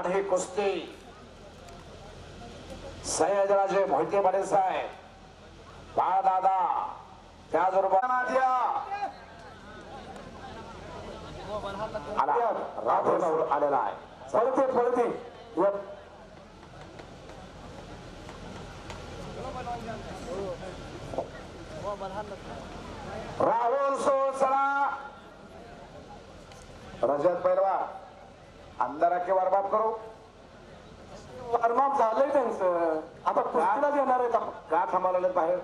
आणि ही कुस्ती. सयाजराजे मोहिते पाटील साहेब. बाळ दादा त्याचबरोबर नादिया. आलेला आहे. पळते पळते. राहुल सोसरा रजत पैलवा अंधारा के बरबाद करू. वॉर्मअप झालंय त्यांचं. आता कुस्तीला देणार आहेत आपण. का थांबवलेले बाहेर?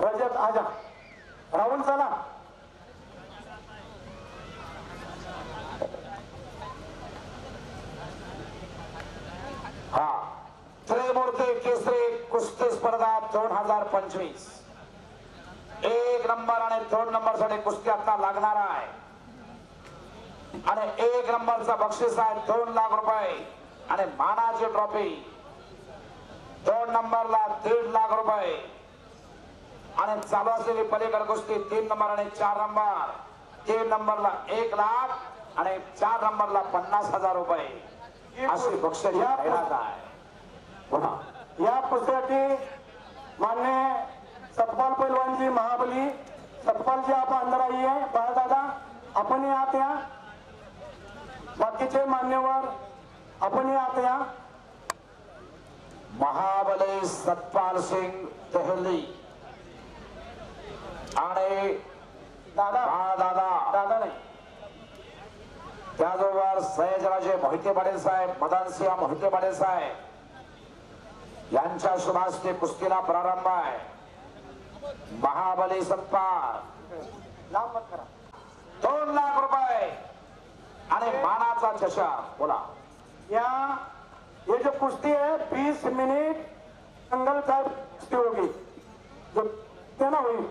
रजत आजा. राहुल चला. हा. त्रिमूर्ती केसरी कुस्ती स्पर्धा दोन हजार पंचवीस. एक नंबर आणि दोन नंबरसाठी कुस्ती आता लागणार आहे. आणि एक नंबरचा बक्षीस आहे दोन लाख रुपये. आणि मानाची ट्रॉफी. दोन नंबरला दीड लाख रुपये. आणि चालू असलेली पलीकड कुस्ती तीन नंबर आणि चार नंबर. तीन नंबरला एक लाख आणि चार नंबरला पन्नास हजार रुपये. अशी बक्षीस या जाहिरात आहे या कुस्त्यासाठी मान्य सतपाल पैलवानजी महाबली. सतपालजी आप अंदर आइए. बाहर दादा आपण ही आत बाकीचे मान्यवर आपण ही आत या. महाबली सतपाल सिंग दहली. आणि दादा दादा दादा नाही. त्याचबरोबर सयाजराजे मोहिते पाटील साहेब मदनसिंह मोहिते पाटील साहेब. यांच्या शुभास्ते कुस्तीला प्रारंभ आहे. महाबली सतपाल. दोन लाख रुपये. आणि मानाचा चषक बोला. या, ये जो कुश्ती है, बीस मिनट जंगल टाइप कुश्ती होगी। जो ना हुई?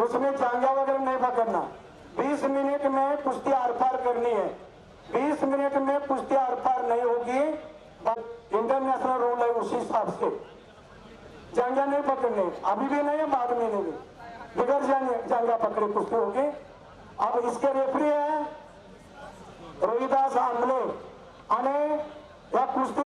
उसमें जांगा वगैरह नहीं पकड़ना बीस मिनट में कुश्ती आर पार करनी है। बीस मिनट में कुश्ती आर पार नहीं होगी इंटरनेशनल रूल है उसी हिसाब से। जांगा नहीं पकड़ने। अभी भी नहीं है, बाद में नहीं बिगड़ जाने जांगा पकड़े कुश्ती होगी। अब इसके रेफरी है रोहिदास आंगले आणि या कुस्ती